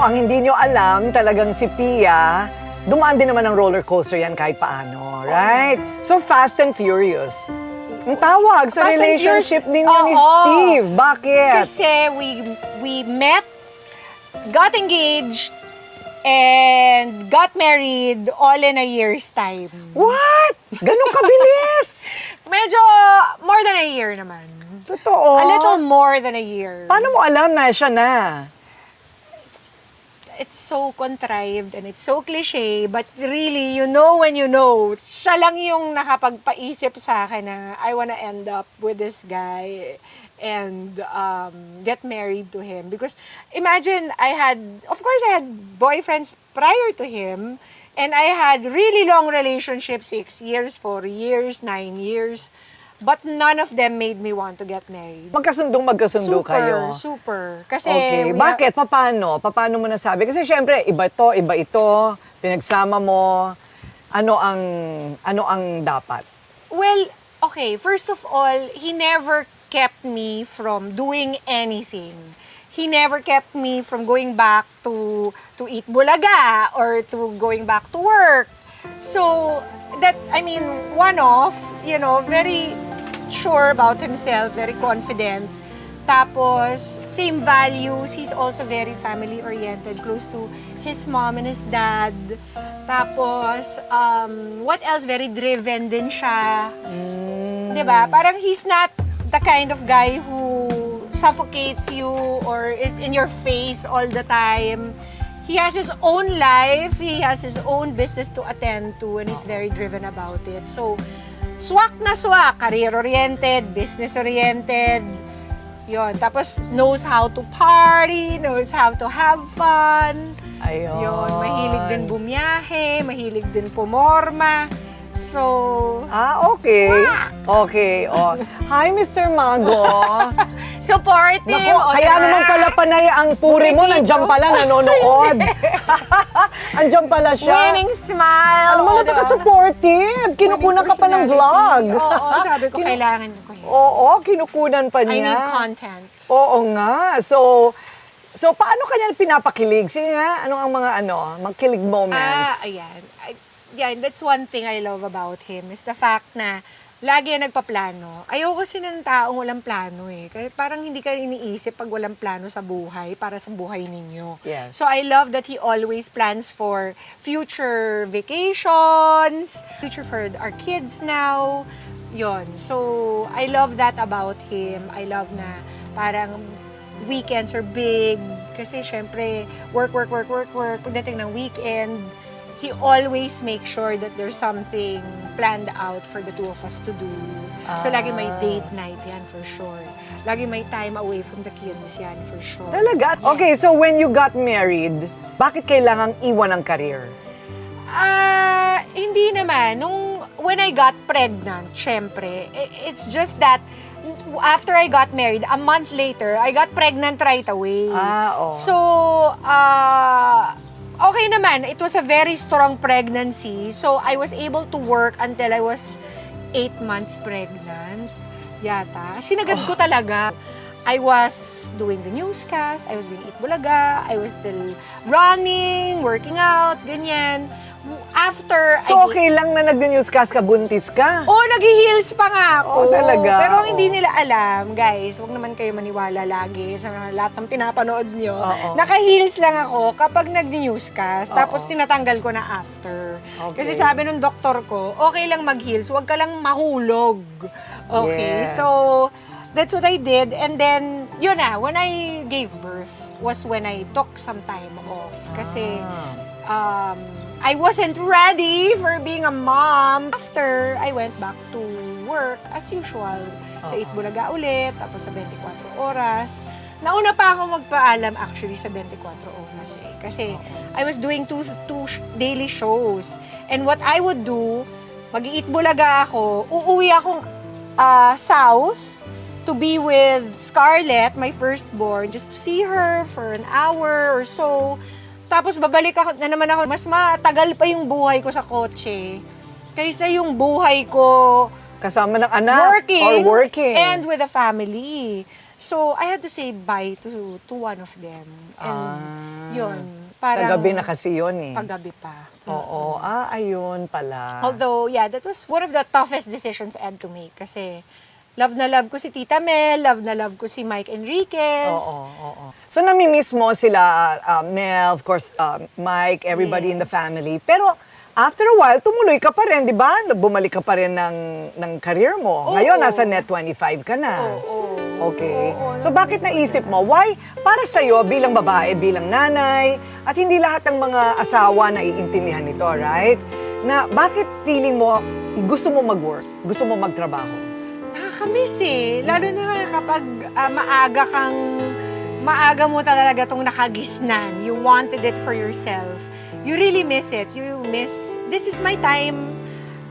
ang hindi nyo alam, talagang si Pia, dumaan din naman ng roller coaster yan kahit paano, right? So, Fast and Furious. Ang tawag sa Fast and relationship Furious, ninyo ni oo. Steve. Bakit? Kasi we we met, got engaged, and got married all in a year's time. What? Ganun kabilis? Medyo more than a year naman. Totoo. A little more than a year. Paano mo alam na siya na? It's so contrived and it's so cliche, but really, you know when you know. Siya lang yung nakapagpaisip sa akin na I wanna end up with this guy and um, get married to him. Because imagine, I had, of course, I had boyfriends prior to him, and I had really long relationships, six years, four years, nine years, but none of them made me want to get married. Magkasundong magkasundo super, kayo. super. Kasi Okay, we bakit? Paano? Paano mo nasabi? Kasi syempre, iba ito, iba ito, pinagsama mo. Ano ang ano ang dapat? Well, okay, first of all, he never kept me from doing anything. He never kept me from going back to to eat bulaga or to going back to work. So that I mean, one off, you know, very sure about himself, very confident. Tapos, same values. He's also very family-oriented, close to his mom and his dad. Tapos, um, what else? Very driven din siya. 'Di ba? Parang he's not the kind of guy who suffocates you or is in your face all the time. He has his own life, he has his own business to attend to and he's very driven about it. So, swak na swak, career-oriented, business-oriented. Yon. Tapos, knows how to party, knows how to have fun. Ayun. Yon. Mahilig din bumiyahe, mahilig din pumorma. So, Ah, okay. Okay, oh. Hi, Mr. Mago. supportive. Nako, o, kaya naman pala panay ang puri mo, nandiyan pala, nanonood. Andiyan pala siya. Winning smile. Alam mo, o, diba? napaka-supportive. Kinukunan ka pa ng vlog. Oo, sabi ko, Kinu- kailangan ko yun. Oo, kinukunan pa I niya. need content. Oo nga. So, so paano kanya pinapakilig? Sige nga, ano ang mga ano, magkilig Ah, moments? ayan. I, yeah, that's one thing I love about him is the fact na lagi yan nagpaplano. Ayoko kasi ng taong walang plano eh. Kasi parang hindi ka iniisip pag walang plano sa buhay para sa buhay ninyo. Yes. So I love that he always plans for future vacations, future for our kids now. Yon. So I love that about him. I love na parang weekends are big. Kasi syempre, work, work, work, work, work. Pagdating ng weekend, he always makes sure that there's something planned out for the two of us to do. So lagi may Ah. date night yan for sure. Lagi may time away from the kids yan for sure. Talaga? Okay, so when you got married, bakit kailangang iwan ang career? Ah, hindi naman. Nung when I got pregnant, syempre, i- it's just that after I got married, a month later, I got pregnant right away. Ah, oo. So, ah, okay naman. It was a very strong pregnancy. So, I was able to work until I was eight months pregnant. Yata. Sinagad ko talaga. I was doing the newscast, I was doing Eat Bulaga, I was still running, working out, ganyan. After So I okay lang na nag-newscast ka, buntis ka? Oh, nag-heels pa nga ako. Oh, talaga? Pero ang hindi Oh. nila alam, guys, wag naman kayo maniwala lagi sa lahat ng pinapanood nyo. Oo. Naka-heels lang ako kapag nag-newscast, Oo. tapos tinatanggal ko na after. Okay. Kasi sabi ng doktor ko, okay lang mag-heels, wag ka lang mahulog. Okay, Yes. so that's what I did. And then, yun na, when I gave birth was when I took some time off. Kasi, Ah. um, I wasn't ready for being a mom. After, I went back to work as usual. Sa Oo. Itbulaga ulit, tapos sa 24 oras. Nauna pa ako magpaalam actually sa 24 oras eh. Kasi I was doing two, two daily shows. And what I would do, mag-iitbulaga ako, uuwi akong ah, south to be with Scarlett, my firstborn, just to see her for an hour or so. Tapos babalik ako na naman ako. Mas matagal pa yung buhay ko sa kotse. Kaysa yung buhay ko Kasama ng anak working, or working. and with a family. So I had to say bye to to one of them. And Ah. Yun. Parang, gabi na kasi yun eh. Paggabi pa. Oo. Ah, ayun pala. Although, yeah, that was one of the toughest decisions I had to make. Kasi, love na love ko si Tita Mel, love na love ko si Mike Enriquez. Oo, oo. So namimiss mo sila, uh, Mel, of course, uh, Mike, everybody in the Yes. family. Pero after a while, tumuloy ka pa rin, di ba? Bumalik ka pa rin ng, ng career mo. Oo. Ngayon, nasa Net 25 ka na. Oo. Okay. Oo, so bakit naisip mo? Why? Para sa'yo, bilang babae, bilang nanay, at hindi lahat ng mga asawa na iintindihan nito, right? Na bakit feeling mo, gusto mo mag-work, gusto mo magtrabaho? Nakakamiss eh. Lalo na kapag ah, maaga kang, maaga mo talaga itong nakagisnan. You wanted it for yourself. You really miss it. You miss, this is my time.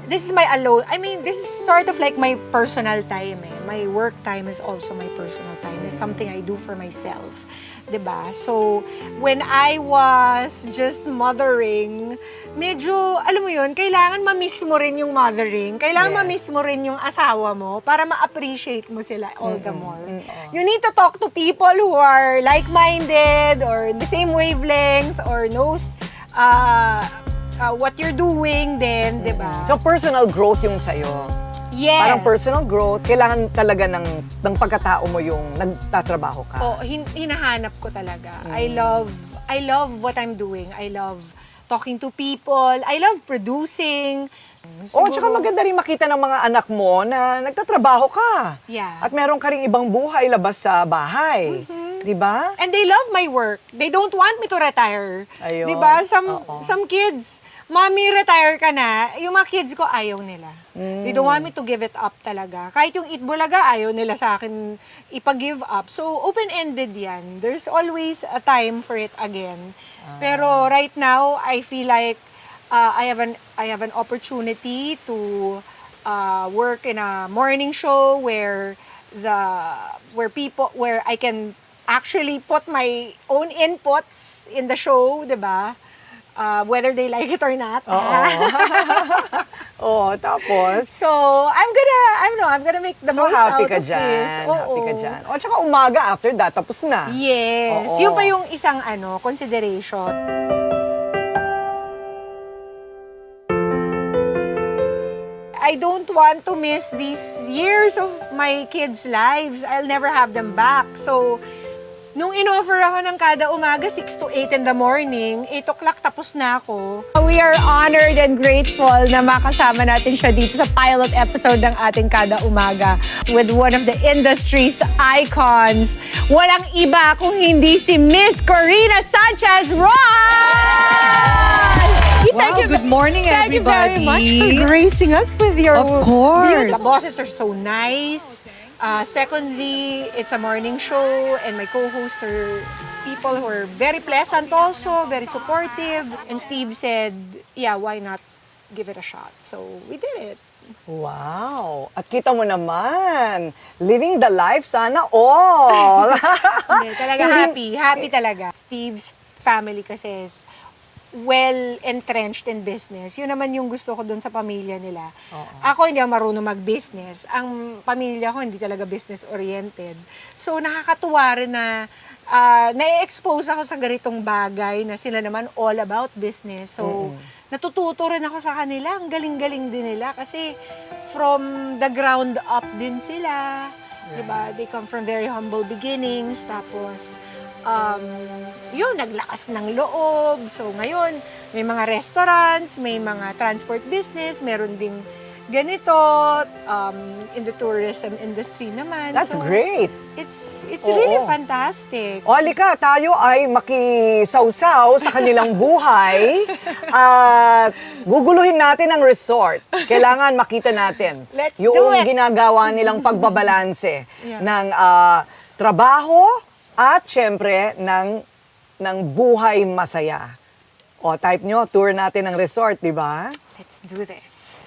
This is my alone. I mean, this is sort of like my personal time eh. My work time is also my personal time. It's something I do for myself. 'Di ba? So, when I was just mothering, medyo, alam mo yun, kailangan ma-miss mo rin yung mothering. Kailangan Yes. ma-miss mo rin yung asawa mo para ma-appreciate mo sila all the more. oo. You need to talk to people who are like-minded or the same wavelength or knows uh, uh, what you're doing then, di ba? So personal growth yung sa'yo. yes. Parang personal growth, kailangan talaga ng, ng pagkatao mo yung nagtatrabaho ka. Oo, hin- hinahanap ko talaga. I love I love what I'm doing. I love talking to people. I love producing. Oh, tsaka maganda rin makita ng mga anak mo na nagtatrabaho ka. Yeah. At meron ka rin ibang buhay labas sa bahay. Mm-hmm. Di ba? And they love my work. They don't want me to retire. Ayun. 'Di ba? Some Oo. some kids, "Mommy, retire ka na." Yung mga kids ko ayaw nila. They don't want me to give it up talaga. Kahit yung Itbulaga ayaw nila sa akin ipag-give up. So open-ended 'yan. There's always a time for it again. Pero right now, I feel like uh, I have an I have an opportunity to uh, work in a morning show where the where people where I can actually put my own inputs in the show, 'di ba? Uh, whether they like it or not. Oo, tapos. so, I'm gonna I don't know, I'm gonna make the So most happy out ka of dyan. this. Happy ka Oo. dyan. O, tsaka umaga after that, tapos na. Yes. Oo. Yun pa yung isang ano, consideration. I don't want to miss these years of my kids' lives. I'll never have them back. So, nung in-offer ako ng kada umaga, 6 to 8 in the morning, 8 o'clock tapos na ako. We are honored and grateful na makasama natin siya dito sa pilot episode ng ating kada umaga with one of the industry's icons. Walang iba kung hindi si Miss Corina Sanchez Ross! Wow, good morning, Thank you very much for everybody. gracing us with your Of course. The bosses are so nice. Uh, secondly, it's a morning show and my co-hosts are people who are very pleasant also, very supportive. And Steve said, yeah, why not give it a shot? So we did it. Wow! At kita mo naman, living the life sana all. Hindi, talaga happy. Happy talaga. Steve's family kasi is well-entrenched in business. Yun naman yung gusto ko doon sa pamilya nila. Ako hindi ako marunong mag-business. Ang pamilya ko hindi talaga business-oriented. So nakakatuwa rin na ah, na-expose ako sa ganitong bagay na sila naman all about business. So natututo rin ako sa kanila. Ang galing-galing din nila kasi from the ground up din sila. Diba? They come from very humble beginnings. Tapos, um, yun, naglakas ng loob. So, ngayon, may mga restaurants, may mga transport business, meron ding ganito, um, in the tourism industry naman. That's So, great. It's, it's Oo. really fantastic. O halika, tayo ay makisawsaw sa kanilang buhay at guguluhin natin ang resort. Kailangan makita natin Let's yung do it. ginagawa nilang pagbabalanse Yeah. ng ah, trabaho at syempre ng, ng buhay masaya. O type nyo, tour natin ng resort, di ba? Let's do this.